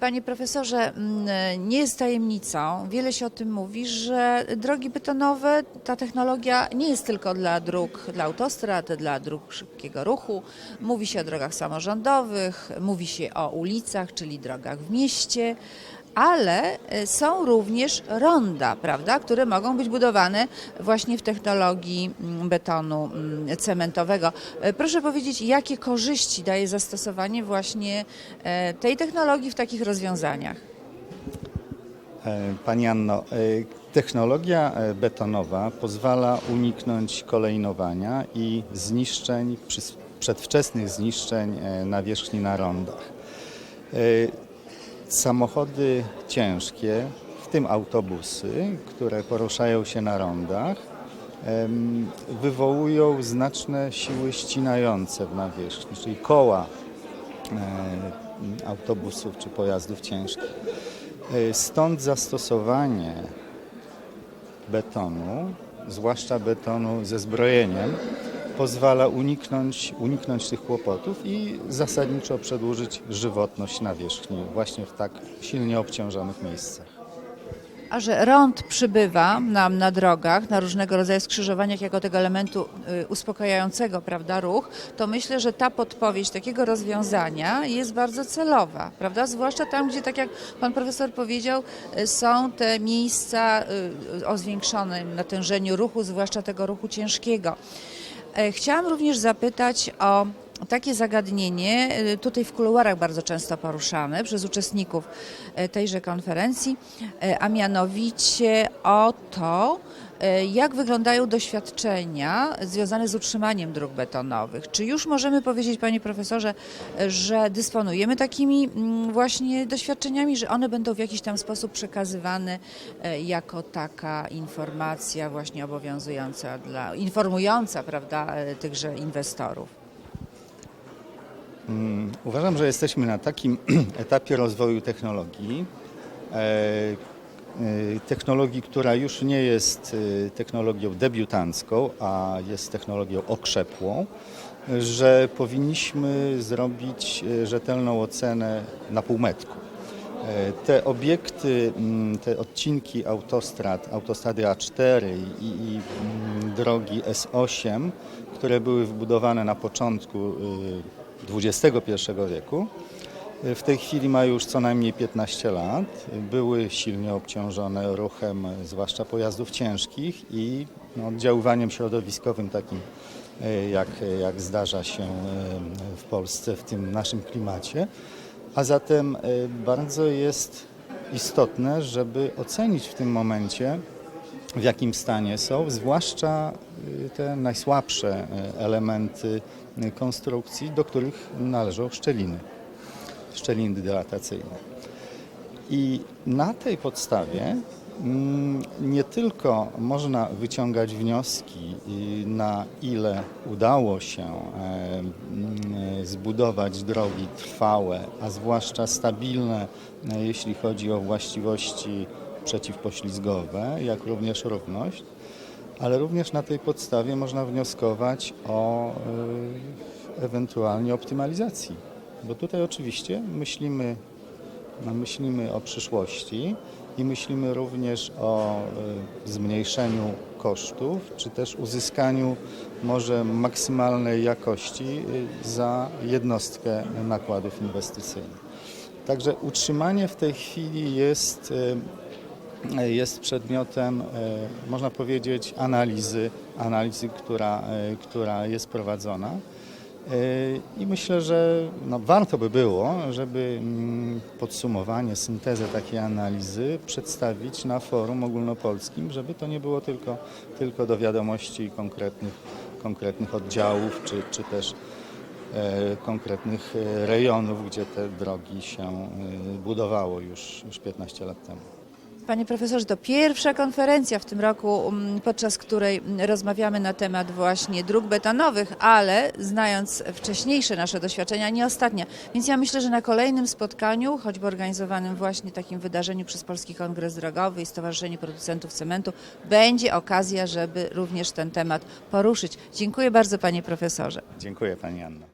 Panie profesorze, mm, nie jest tajemnicą, wiele się o tym mówi, że drogi betonowe, ta technologia nie jest tylko dla dróg, dla autostrad, dla dróg szybkiego ruchu. Mówi się o drogach samorządowych, mówi się o ulicach, czyli drogach w mieście, ale e, są również ronda, prawda, które mogą być budowane właśnie w technologii mm, betonu mm, cementowego. E, Proszę powiedzieć, jakie korzyści daje zastosowanie właśnie e, tej technologii w takich rozwiązaniach? E, Pani Anno, e, technologia e, betonowa pozwala uniknąć kolejnowania i zniszczeń, przedwczesnych zniszczeń nawierzchni na rondach. Samochody ciężkie, w tym autobusy, które poruszają się na rondach, wywołują znaczne siły ścinające w nawierzchni, czyli koła e, autobusów czy pojazdów ciężkich. E, Stąd zastosowanie betonu, zwłaszcza betonu ze zbrojeniem, pozwala uniknąć, uniknąć tych kłopotów i zasadniczo przedłużyć żywotność nawierzchni właśnie w tak silnie obciążonych miejscach. A że rąd przybywa nam na drogach, na różnego rodzaju skrzyżowaniach jako tego elementu y, uspokajającego, prawda, ruch, to myślę, że ta podpowiedź takiego rozwiązania jest bardzo celowa, prawda? Zwłaszcza tam, gdzie, tak jak pan profesor powiedział, y, są te miejsca y, o zwiększonym natężeniu ruchu, zwłaszcza tego ruchu ciężkiego. E, Chciałam również zapytać o takie zagadnienie, e, tutaj w kuluarach bardzo często poruszane przez uczestników e, tejże konferencji, e, a mianowicie o to, jak wyglądają doświadczenia związane z utrzymaniem dróg betonowych. Czy już możemy powiedzieć, panie profesorze, że dysponujemy takimi mm, właśnie doświadczeniami, że one będą w jakiś tam sposób przekazywane jako taka informacja właśnie obowiązująca dla, informująca, prawda, tychże inwestorów? Mm, Uważam, że jesteśmy na takim etapie rozwoju technologii, e, e, technologii, która już nie jest e, technologią debiutancką, a jest technologią okrzepłą, że powinniśmy zrobić rzetelną ocenę na półmetku. Te obiekty, mm, te odcinki autostrad, autostrady A4 i, i mm, drogi S8, które były wbudowane na początku y, XXI wieku, w tej chwili mają już co najmniej 15 lat. Były silnie obciążone ruchem, zwłaszcza pojazdów ciężkich i no, oddziaływaniem środowiskowym takim, y, jak, jak zdarza się y, w Polsce w tym naszym klimacie. A zatem y, bardzo jest istotne, żeby ocenić w tym momencie, w jakim stanie są, zwłaszcza te najsłabsze y, elementy y, konstrukcji, do których należą szczeliny, szczeliny dilatacyjne. I na tej podstawie mm, nie tylko można wyciągać wnioski, na ile udało się e, mm, zbudować drogi trwałe, a zwłaszcza stabilne, e, jeśli chodzi o właściwości przeciwpoślizgowe, jak również równość, ale również na tej podstawie można wnioskować o y, ewentualnie optymalizacji. Bo tutaj oczywiście myślimy no, myślimy o przyszłości i myślimy również o y, zmniejszeniu kosztów, czy też uzyskaniu może maksymalnej jakości y, za jednostkę nakładów inwestycyjnych. Także utrzymanie w tej chwili jest, jest przedmiotem, y, można powiedzieć, analizy, analizy która, y, która jest prowadzona. I myślę, że no, warto by było, żeby mm, podsumowanie, syntezę takiej analizy przedstawić na forum ogólnopolskim, żeby to nie było tylko, tylko do wiadomości konkretnych, konkretnych oddziałów, czy, czy też e, konkretnych e, rejonów, gdzie te drogi się e, budowało już, już 15 lat temu. Panie profesorze, to pierwsza konferencja w tym roku, mm, podczas której rozmawiamy na temat właśnie dróg betonowych, ale znając wcześniejsze nasze doświadczenia, nie ostatnia. Więc ja myślę, że na kolejnym spotkaniu, choćby organizowanym właśnie takim wydarzeniu przez Polski Kongres Drogowy i Stowarzyszenie Producentów Cementu, będzie okazja, żeby również ten temat poruszyć. Dziękuję bardzo panie profesorze. Dziękuję Pani Anno.